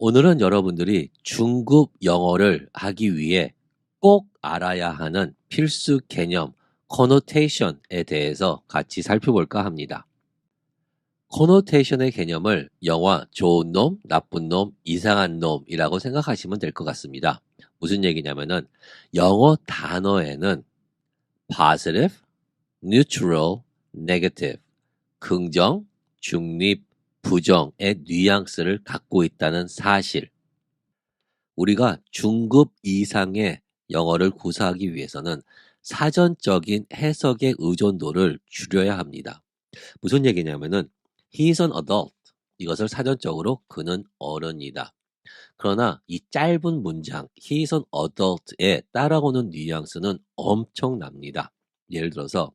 오늘은 여러분들이 중급 영어를 하기 위해 꼭 알아야 하는 필수 개념 connotation에 대해서 같이 살펴볼까 합니다. connotation의 개념을 영화 좋은 놈, 나쁜 놈, 이상한 놈이라고 생각하시면 될 것 같습니다. 무슨 얘기냐면은 영어 단어에는 positive, neutral, negative, 긍정, 중립, 부정의 뉘앙스를 갖고 있다는 사실. 우리가 중급 이상의 영어를 구사하기 위해서는 사전적인 해석의 의존도를 줄여야 합니다. 무슨 얘기냐면은 he is an adult. 이것을 사전적으로 그는 어른이다. 그러나 이 짧은 문장 he is an adult에 따라오는 뉘앙스는 엄청납니다. 예를 들어서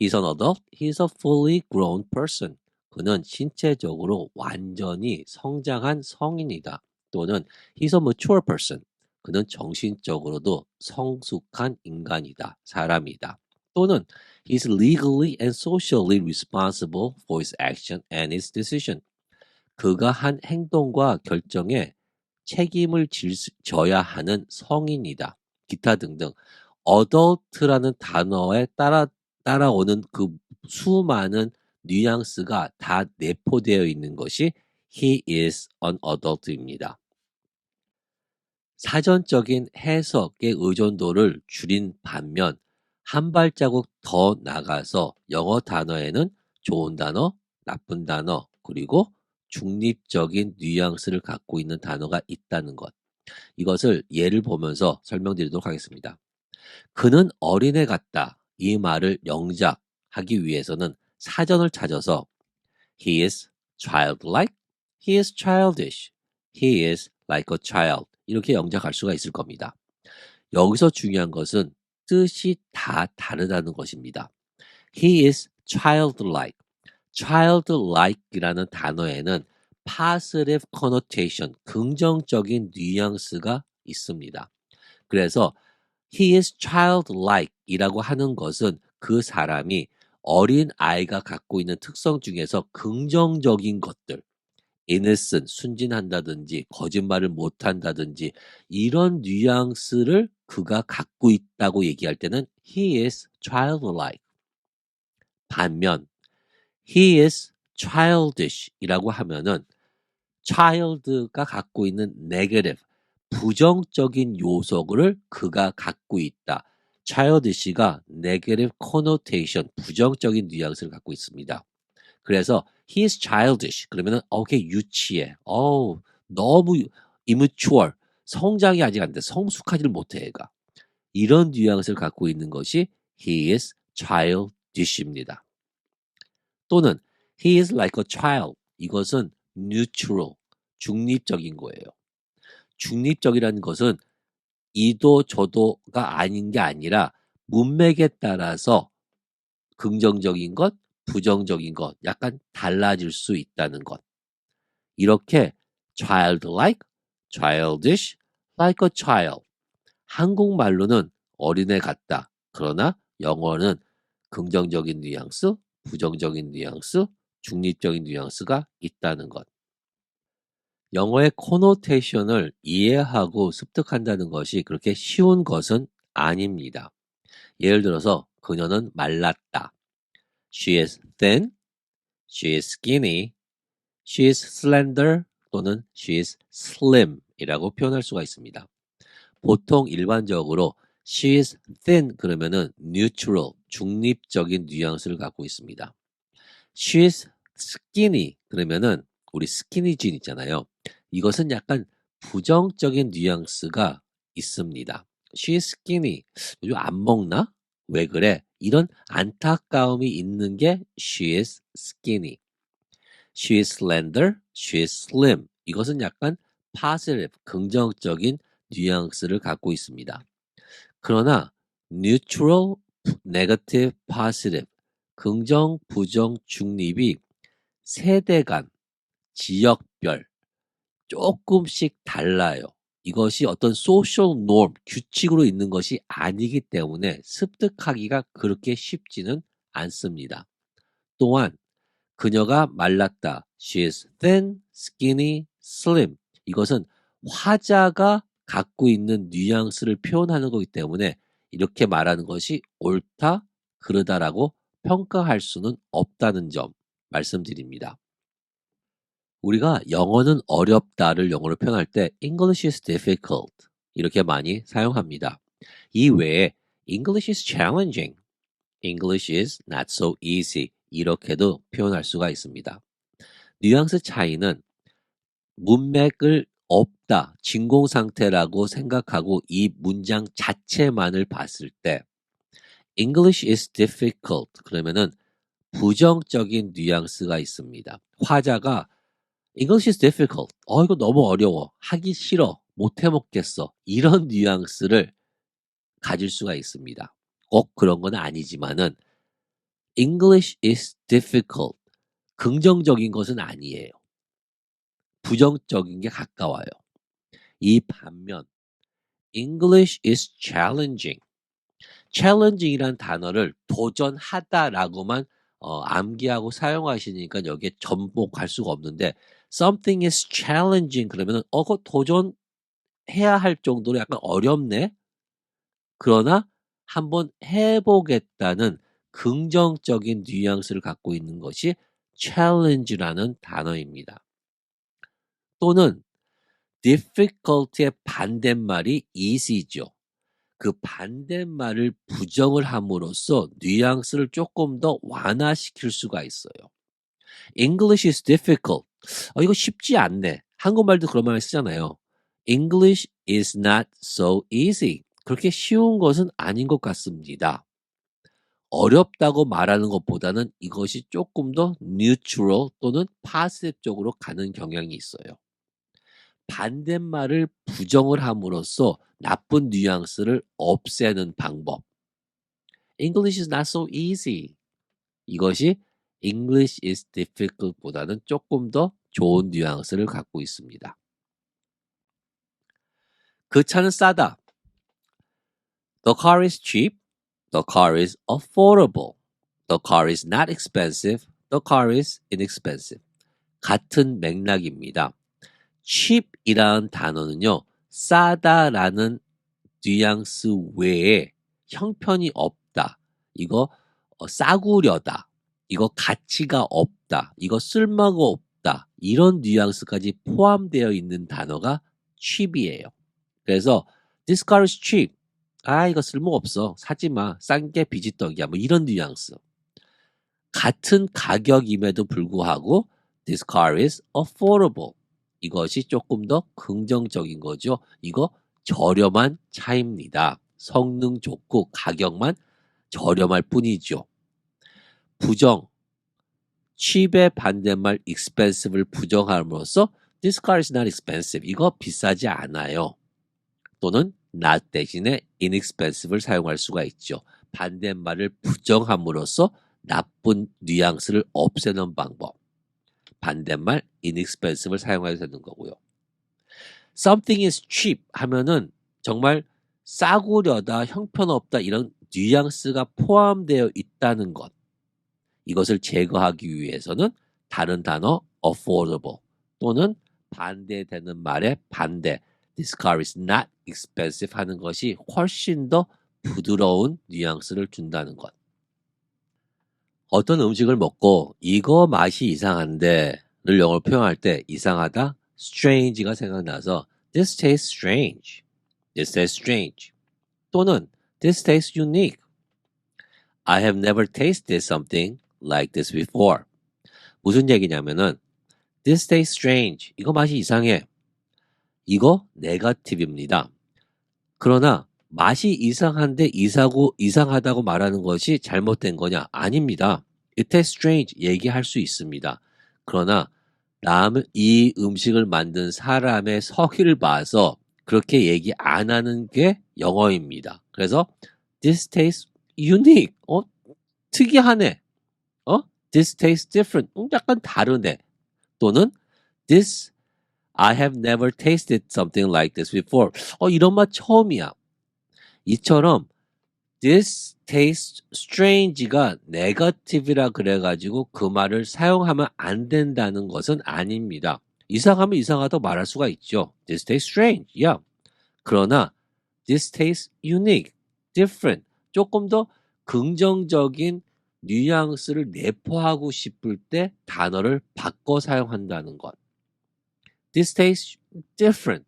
he is an adult, he is a fully grown person. 그는 신체적으로 완전히 성장한 성인이다. 또는 he's a mature person. 그는 정신적으로도 성숙한 인간이다. 사람이다. 또는 he's legally and socially responsible for his action and his decision. 그가 한 행동과 결정에 책임을 져야 하는 성인이다. 기타 등등. adult라는 단어에 따라 따라오는 그 수많은 뉘앙스가 다 내포되어 있는 것이 he is an adult입니다. 사전적인 해석의 의존도를 줄인 반면 한 발자국 더 나가서 영어 단어에는 좋은 단어, 나쁜 단어, 그리고 중립적인 뉘앙스를 갖고 있는 단어가 있다는 것. 이것을 예를 보면서 설명드리도록 하겠습니다. 그는 어린애 같다. 이 말을 영작하기 위해서는 사전을 찾아서 he is childlike, he is childish, he is like a child 이렇게 영작할 수가 있을 겁니다. 여기서 중요한 것은 뜻이 다 다르다는 것입니다. He is childlike. childlike이라는 단어에는 positive connotation, 긍정적인 뉘앙스가 있습니다. 그래서 he is childlike이라고 하는 것은 그 사람이 어린 아이가 갖고 있는 특성 중에서 긍정적인 것들, innocent, 순진한다든지 거짓말을 못한다든지 이런 뉘앙스를 그가 갖고 있다고 얘기할 때는 he is childlike. 반면 he is childish이라고 하면은 child가 갖고 있는 negative, 부정적인 요소를 그가 갖고 있다. Childish가 negative connotation, 부정적인 뉘앙스를 갖고 있습니다. 그래서 he is childish. 그러면은 어, 걔 유치해. 어우, 너무 immature. 성장이 아직 안 돼. 성숙하지를 못해 애가. 이런 뉘앙스를 갖고 있는 것이 he is childish입니다. 또는 he is like a child. 이것은 neutral, 중립적인 거예요. 중립적이라는 것은 이도 저도가 아닌 게 아니라 문맥에 따라서 긍정적인 것, 부정적인 것, 약간 달라질 수 있다는 것. 이렇게 childlike, childish, like a child. 한국말로는 어린애 같다. 그러나 영어는 긍정적인 뉘앙스, 부정적인 뉘앙스, 중립적인 뉘앙스가 있다는 것. 영어의 코노테이션을 이해하고 습득한다는 것이 그렇게 쉬운 것은 아닙니다. 예를 들어서 그녀는 말랐다. She is thin, she is skinny, she is slender 또는 she is slim 이라고 표현할 수가 있습니다. 보통 일반적으로 she is thin 그러면은 neutral, 중립적인 뉘앙스를 갖고 있습니다. she is skinny 그러면은 우리 스키니진 있잖아요. 이것은 약간 부정적인 뉘앙스가 있습니다. she is skinny. 요즘 안 먹나? 왜 그래? 이런 안타까움이 있는 게 she is skinny. she is slender, she is slim. 이것은 약간 positive, 긍정적인 뉘앙스를 갖고 있습니다. 그러나 neutral, negative, positive, 긍정, 부정, 중립이 세대 간, 지역별 조금씩 달라요. 이것이 어떤 social norm, 규칙으로 있는 것이 아니기 때문에 습득하기가 그렇게 쉽지는 않습니다. 또한 그녀가 말랐다. She is thin, skinny, slim. 이것은 화자가 갖고 있는 뉘앙스를 표현하는 거기 때문에 이렇게 말하는 것이 옳다, 그르다라고 평가할 수는 없다는 점 말씀드립니다. 우리가 영어는 어렵다를 영어로 표현할 때 English is difficult 이렇게 많이 사용합니다. 이 외에 English is challenging, English is not so easy 이렇게도 표현할 수가 있습니다. 뉘앙스 차이는 문맥을 없다, 진공 상태라고 생각하고 이 문장 자체만을 봤을 때 English is difficult 그러면은 부정적인 뉘앙스가 있습니다. 화자가 English is difficult. 어 이거 너무 어려워. 하기 싫어. 못 해 먹겠어. 이런 뉘앙스를 가질 수가 있습니다. 꼭 그런 건 아니지만은 English is difficult. 긍정적인 것은 아니에요. 부정적인 게 가까워요. 이 반면 English is challenging. challenging이란 단어를 도전하다라고만 어, 암기하고 사용하시니까 여기에 전복할 수가 없는데 something is challenging 그러면은 어, 그거 도전해야 할 정도로 약간 어렵네. 그러나 한번 해보겠다는 긍정적인 뉘앙스를 갖고 있는 것이 challenge라는 단어입니다. 또는 difficult의 반대말이 easy죠. 그 반대말을 부정을 함으로써 뉘앙스를 조금 더 완화시킬 수가 있어요. English is difficult. 어, 이거 쉽지 않네. 한국말도 그런 말 쓰잖아요. English is not so easy. 그렇게 쉬운 것은 아닌 것 같습니다. 어렵다고 말하는 것보다는 이것이 조금 더 neutral 또는 positive 쪽으로 가는 경향이 있어요. 반대말을 부정을 함으로써 나쁜 뉘앙스를 없애는 방법. English is not so easy. 이것이 English is difficult 보다는 조금 더 좋은 뉘앙스를 갖고 있습니다. 그 차는 싸다. The car is cheap. The car is affordable. The car is not expensive. The car is inexpensive. 같은 맥락입니다. cheap이라는 단어는요, 싸다라는 뉘앙스 외에 형편이 없다. 이거 어, 싸구려다. 이거 가치가 없다. 이거 쓸모가 없다. 이런 뉘앙스까지 포함되어 있는 단어가 cheap이에요. 그래서 this car is cheap. 아 이거 쓸모 없어. 사지 마. 싼 게 비지떡이야. 뭐 이런 뉘앙스. 같은 가격임에도 불구하고 this car is affordable. 이것이 조금 더 긍정적인 거죠. 이거 저렴한 차입니다. 성능 좋고 가격만 저렴할 뿐이죠. 부정, cheap의 반대말 expensive를 부정함으로써 this car is not expensive. 이거 비싸지 않아요. 또는 not 대신에 inexpensive를 사용할 수가 있죠. 반대말을 부정함으로써 나쁜 뉘앙스를 없애는 방법. 반대말 inexpensive를 사용해야 되는 거고요. something is cheap 하면은 정말 싸구려다, 형편없다 이런 뉘앙스가 포함되어 있다는 것. 이것을 제거하기 위해서는 다른 단어 affordable 또는 반대되는 말의 반대 this car is not expensive 하는 것이 훨씬 더 부드러운 뉘앙스를 준다는 것. 어떤 음식을 먹고 이거 맛이 이상한데를 영어로 표현할 때 이상하다, strange가 생각나서 this tastes strange, this tastes strange 또는 this tastes unique. I have never tasted something like this before. 무슨 얘기냐면은 this tastes strange. 이거 맛이 이상해. 이거 네거티브입니다. 그러나 맛이 이상한데 이상고 이상하다고 말하는 것이 잘못된 거냐? 아닙니다. It tastes strange 얘기할 수 있습니다. 그러나 남, 이 음식을 만든 사람의 서기를 봐서 그렇게 얘기 안 하는 게 영어입니다. 그래서 this tastes unique. 어? 특이하네. 어? this tastes different. 음, 약간 다르네. 또는 this I have never tasted something like this before. 어, 이런 맛 처음이야. 이처럼 this tastes strange가 negative이라 그래가지고 그 말을 사용하면 안 된다는 것은 아닙니다. 이상하면 이상하다고 말할 수가 있죠. This tastes strange. Yeah. 그러나 this tastes unique, different. 조금 더 긍정적인 뉘앙스를 내포하고 싶을 때 단어를 바꿔 사용한다는 것. This tastes different.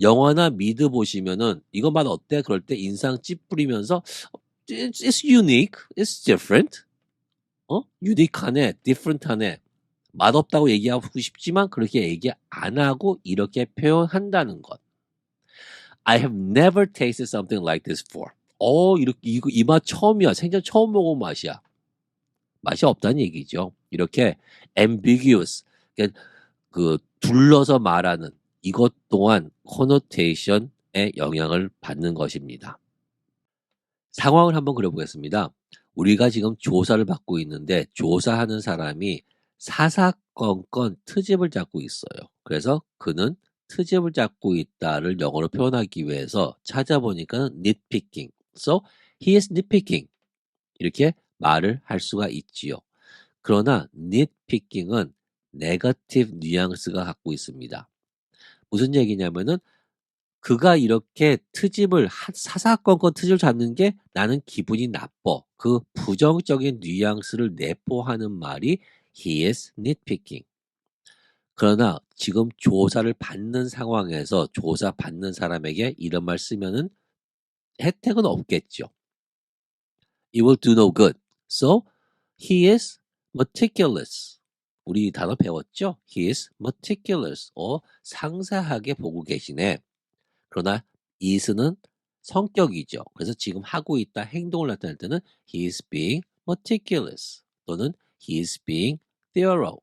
영화나 미드 보시면은 맛 어때? 그럴 때 인상 찌푸리면서 it's unique, it's different. 어? 유니크하네, different하네. 맛없다고 얘기하고 싶지만 그렇게 얘기 안 하고 이렇게 표현한다는 것. I have never tasted something like this before. 어, 이렇게 이거 이 맛 처음이야. 생전 처음 먹은 맛이야. 맛이 없다는 얘기죠. 이렇게 ambiguous, 그러니까 그 둘러서 말하는 이것 또한 connotation의 영향을 받는 것입니다. 상황을 한번 그려보겠습니다. 우리가 지금 조사를 받고 있는데 조사하는 사람이 사사건건 트집을 잡고 있어요. 그래서 그는 트집을 잡고 있다를 영어로 표현하기 위해서 찾아보니까 nitpicking. So he is nitpicking. 이렇게 말을 할 수가 있지요. 그러나 nitpicking은 네거티브 뉘앙스가 갖고 있습니다. 무슨 얘기냐면은 그가 이렇게 트집을 사사건건 트집을 잡는 게 나는 기분이 나빠. 그 부정적인 뉘앙스를 내포하는 말이 he is nitpicking. 그러나 지금 조사를 받는 상황에서 조사 받는 사람에게 이런 말 쓰면은 혜택은 없겠죠. It will do no good. So he is meticulous. 우리 단어 배웠죠? He is meticulous. 어, 상세하게 보고 계시네. 그러나 is는 성격이죠. 그래서 지금 하고 있다 행동을 나타낼 때는 he is being meticulous 또는 he is being thorough.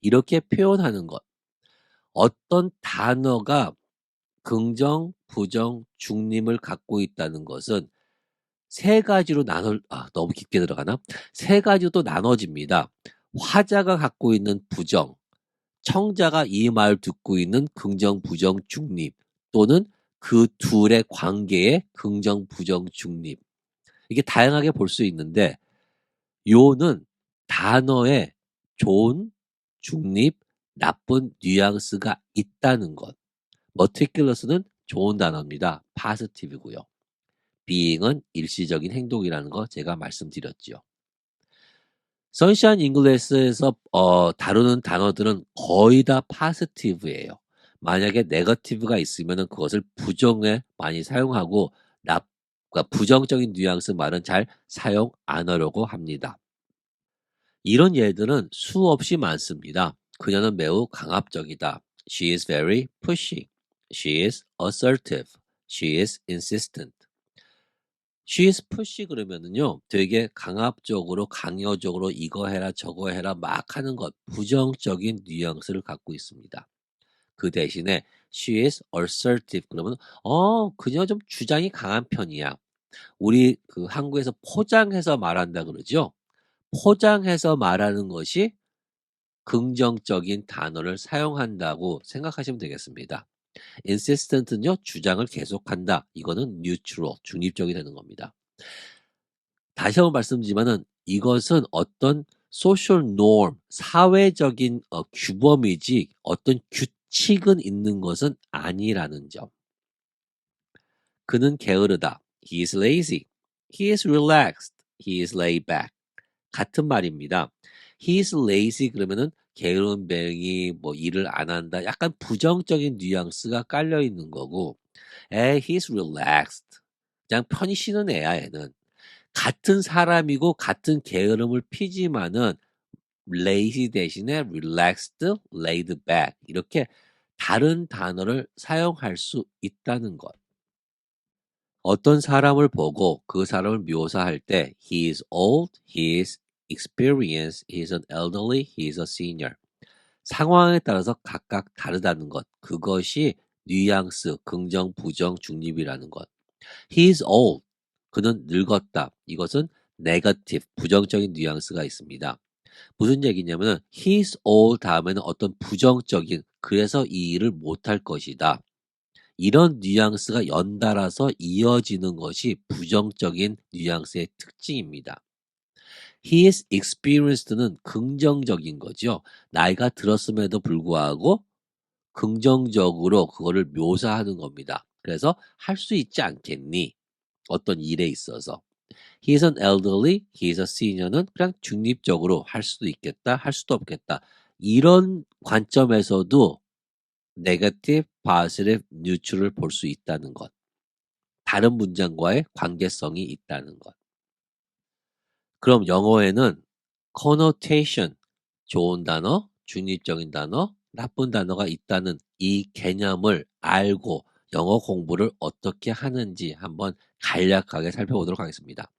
이렇게 표현하는 것. 어떤 단어가 긍정, 부정, 중림을 갖고 있다는 것은 세 가지로 나눠, 아, 너무 깊게 들어가나? 세 가지로 또 나눠집니다. 화자가 갖고 있는 부정, 청자가 이말 듣고 있는 긍정, 부정, 중립, 또는 그 둘의 관계의 긍정, 부정, 중립. 이게 다양하게 볼 수 있는데, 요는 단어에 좋은, 중립, 나쁜 뉘앙스가 있다는 것. Meticulous는 좋은 단어입니다. positive이고요. being은 일시적인 행동이라는 거 제가 말씀드렸죠. 선샤인 잉글리스에서 어, 다루는 단어들은 거의 다 positive예요. 만약에 네거티브가 있으면 그것을 부정에 많이 사용하고 나, 그러니까 부정적인 뉘앙스 말은 잘 사용 안 하려고 합니다. 이런 예들은 수없이 많습니다. 그녀는 매우 강압적이다. She is very pushy. She is assertive. She is insistent. She is pushy 그러면은요, 되게 강압적으로, 강요적으로 이거 해라, 저거 해라 막 하는 것, 부정적인 뉘앙스를 갖고 있습니다. 그 대신에 she is assertive 그러면 어 그녀 좀 주장이 강한 편이야. 우리 그 한국에서 포장해서 말한다 그러죠. 포장해서 말하는 것이 긍정적인 단어를 사용한다고 생각하시면 되겠습니다. Insistent는요 주장을 계속한다. 이거는 neutral 중립적이 되는 겁니다. 다시 한번 말씀드리면은 이것은 어떤 social norm 사회적인 어, 규범이지 어떤 규 칙은 있는 것은 아니라는 점. 그는 게으르다. He is lazy. He is relaxed. He is laid back. 같은 말입니다. He is lazy 그러면은 게으른 뱅이 뭐 일을 안 한다. 약간 부정적인 뉘앙스가 깔려 있는 거고. 에, he is relaxed. 그냥 편히 쉬는 애야, 얘는. 같은 사람이고 같은 게으름을 피지만은 lazy 대신에 relaxed, laid back 이렇게 다른 단어를 사용할 수 있다는 것. 어떤 사람을 보고 그 사람을 묘사할 때 he is old, he is experienced, he is an elderly, he is a senior. 상황에 따라서 각각 다르다는 것. 그것이 뉘앙스, 긍정, 부정, 중립이라는 것. He is old. 그는 늙었다. 이것은 네거티브, 부정적인 뉘앙스가 있습니다. 무슨 얘기냐면은 he's old 다음에는 어떤 부정적인 그래서 이 일을 못할 것이다. 이런 뉘앙스가 연달아서 이어지는 것이 부정적인 뉘앙스의 특징입니다. He is experienced는 긍정적인 거죠. 나이가 들었음에도 불구하고 긍정적으로 그거를 묘사하는 겁니다. 그래서 할 수 있지 않겠니? 어떤 일에 있어서. He is an elderly, he is a senior는 그냥 중립적으로 할 수도 있겠다, 할 수도 없겠다. 이런 관점에서도 negative, positive, neutral을 볼 수 있다는 것. 다른 문장과의 관계성이 있다는 것. 그럼 영어에는 connotation, 좋은 단어, 중립적인 단어, 나쁜 단어가 있다는 이 개념을 알고 영어 공부를 어떻게 하는지 한번 간략하게 살펴보도록 하겠습니다.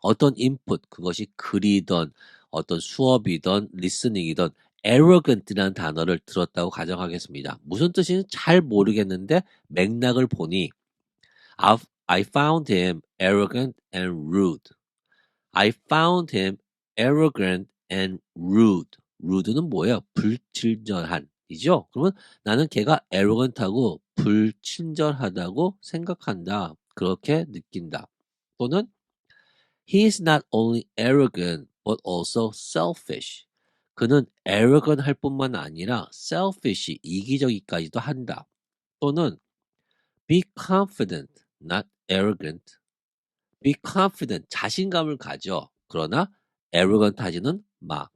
어떤 인풋, 그것이 글이든 어떤 수업이든 리스닝이든 arrogant라는 단어를 들었다고 가정하겠습니다. 무슨 뜻인지 잘 모르겠는데 맥락을 보니 I found him arrogant and rude. I found him arrogant and rude. rude는 뭐예요? 불친절한 이죠? 그러면 나는 걔가 arrogant하고 불친절하다고 생각한다. 그렇게 느낀다. 또는 he is not only arrogant but also selfish. 그는 arrogant 할 뿐만 아니라 selfish, 이기적이까지도 한다. 또는 be confident, not arrogant. Be confident, 자신감을 가져. 그러나 arrogant 하지는 마.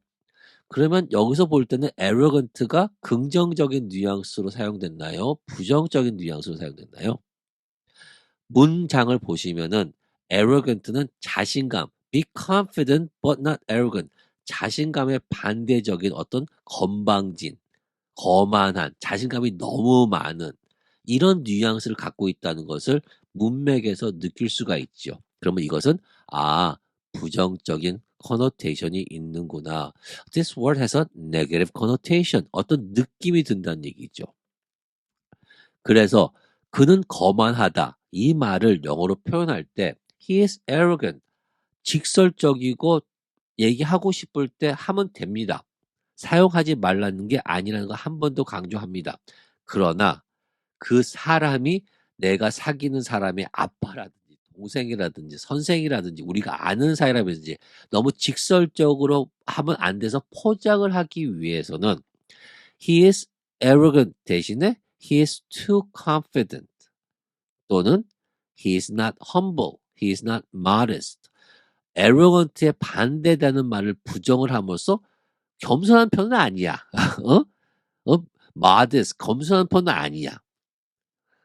그러면 여기서 볼 때는 arrogant가 긍정적인 뉘앙스로 사용됐나요? 부정적인 뉘앙스로 사용됐나요? 문장을 보시면은 arrogant는 자신감, be confident but not arrogant. 자신감의 반대적인 어떤 건방진, 거만한, 자신감이 너무 많은 이런 뉘앙스를 갖고 있다는 것을 문맥에서 느낄 수가 있죠. 그러면 이것은 아 부정적인 connotation이 있는구나. This word has a negative connotation. 어떤 느낌이 든다는 얘기죠. 그래서 그는 거만하다. 이 말을 영어로 표현할 때 he is arrogant. 직설적이고 얘기하고 싶을 때 하면 됩니다. 사용하지 말라는 게 아니라는 거한번 더 강조합니다. 그러나 그 사람이 내가 사귀는 사람의 아빠라든지 동생이라든지 선생이라든지 우리가 아는 사이라든지 너무 직설적으로 하면 안 돼서 포장을 하기 위해서는 he is arrogant 대신에 he is too confident 또는 he is not humble, he is not modest. arrogant에 반대되는 말을 부정을 함으로써 겸손한 편은 아니야. 어? 어? modest, 겸손한 편은 아니야.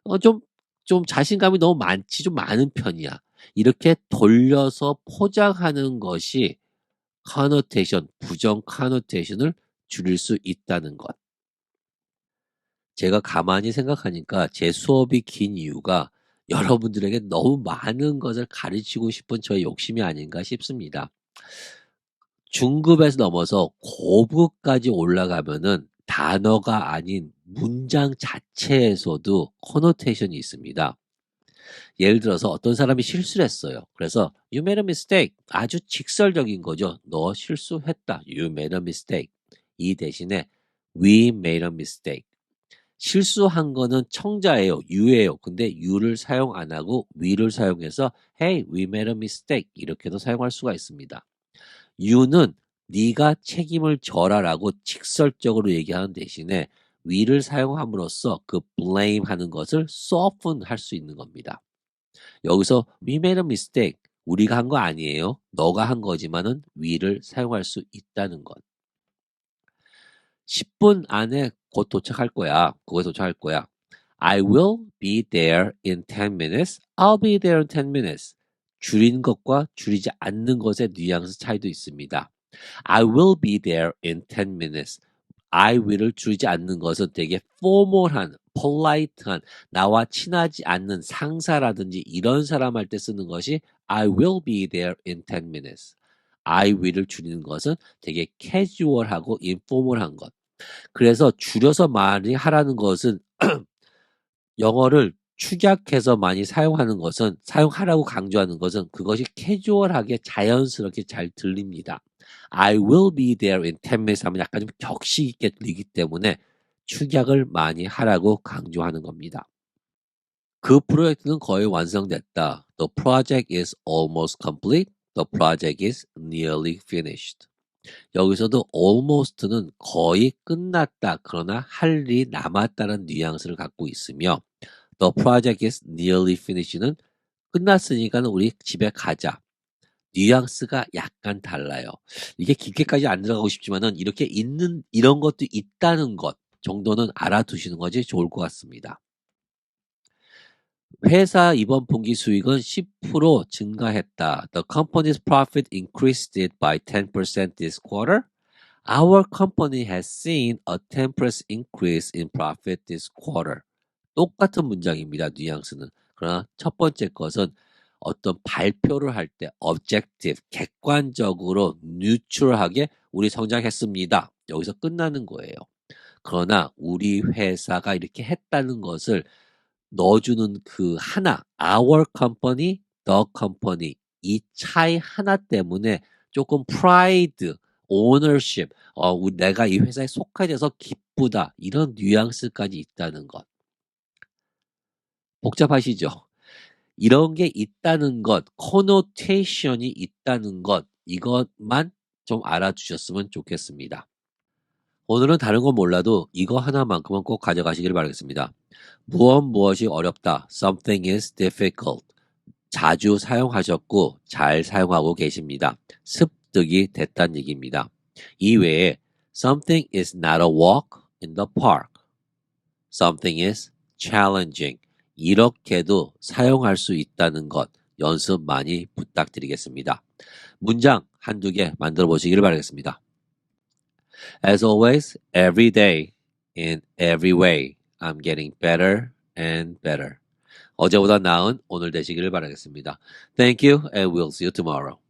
어, 좀, 좀 자신감이 너무 많지, 좀 많은 편이야. 이렇게 돌려서 포장하는 것이 connotation, 부정 connotation을 줄일 수 있다는 것. 제가 가만히 생각하니까 제 수업이 긴 이유가 여러분들에게 너무 많은 것을 가르치고 싶은 저의 욕심이 아닌가 싶습니다. 중급에서 넘어서 고급까지 올라가면은 단어가 아닌 문장 자체에서도 코노테이션이 있습니다. 예를 들어서 어떤 사람이 실수를 했어요. 그래서 you made a mistake. 아주 직설적인 거죠. 너 실수했다. you made a mistake. 이 대신에 we made a mistake. 실수한 거는 청자예요. you예요. 근데 you를 사용 안 하고 we를 사용해서 hey, we made a mistake. 이렇게도 사용할 수가 있습니다. you는 네가 책임을 져라라고 직설적으로 얘기하는 대신에 we를 사용함으로써 그 blame 하는 것을 soften 할 수 있는 겁니다. 여기서 we made a mistake. 우리가 한 거 아니에요. 너가 한 거지만은 we를 사용할 수 있다는 것. 10분 안에 곧 도착할 거야. 그거에 도착할 거야. I will be there in 10 minutes. I'll be there in 10 minutes. 줄인 것과 줄이지 않는 것의 뉘앙스 차이도 있습니다. I will be there in 10 minutes. I will을 줄이지 않는 것은 되게 formal한, polite한, 나와 친하지 않는 상사라든지 이런 사람 할 때 쓰는 것이 I will be there in 10 minutes. I will을 줄이는 것은 되게 casual하고 informal한 것. 그래서 줄여서 많이 하라는 것은 영어를 축약해서 많이 사용하는 것은 사용하라고 강조하는 것은 그것이 캐주얼하게 자연스럽게 잘 들립니다. I will be there in 10 minutes 하면 약간 좀 격식 있게 들리기 때문에 축약을 많이 하라고 강조하는 겁니다. 그 프로젝트는 거의 완성됐다. The project is almost complete. The project is nearly finished. 여기서도 almost는 거의 끝났다. 그러나 할 일이 남았다는 뉘앙스를 갖고 있으며 The project is nearly finished는 끝났으니까 우리 집에 가자. 뉘앙스가 약간 달라요. 이게 깊게까지 안 들어가고 싶지만은 이렇게 있는 이런 것도 있다는 것 정도는 알아두시는 것이 좋을 것 같습니다. 회사 이번 분기 수익은 10% 증가했다. The company's profit increased by 10% this quarter. Our company has seen a 10% increase in profit this quarter. 똑같은 문장입니다. 뉘앙스는. 그러나 첫 번째 것은 어떤 발표를 할 때 objective, 객관적으로 뉴트럴하게 우리 성장했습니다. 여기서 끝나는 거예요. 그러나 우리 회사가 이렇게 했다는 것을 넣어주는 그 하나, our company, the company 이 차이 하나 때문에 조금 pride, ownership, 어, 내가 이 회사에 속해져서 기쁘다 이런 뉘앙스까지 있다는 것. 복잡하시죠? 이런 게 있다는 것, connotation이 있다는 것, 이것만 좀 알아두셨으면 좋겠습니다. 오늘은 다른 건 몰라도 이거 하나만큼은 꼭 가져가시길 바라겠습니다. 무엇 무엇이 어렵다. Something is difficult. 자주 사용하셨고 잘 사용하고 계십니다. 습득이 됐다는 얘기입니다. 이외에 something is not a walk in the park. Something is challenging. 이렇게도 사용할 수 있다는 것 연습 많이 부탁드리겠습니다. 문장 한두 개 만들어 보시기를 바라겠습니다. As always, every day, in every way, I'm getting better and better. 어제보다 나은 오늘 되시기를 바라겠습니다. Thank you and we'll see you tomorrow.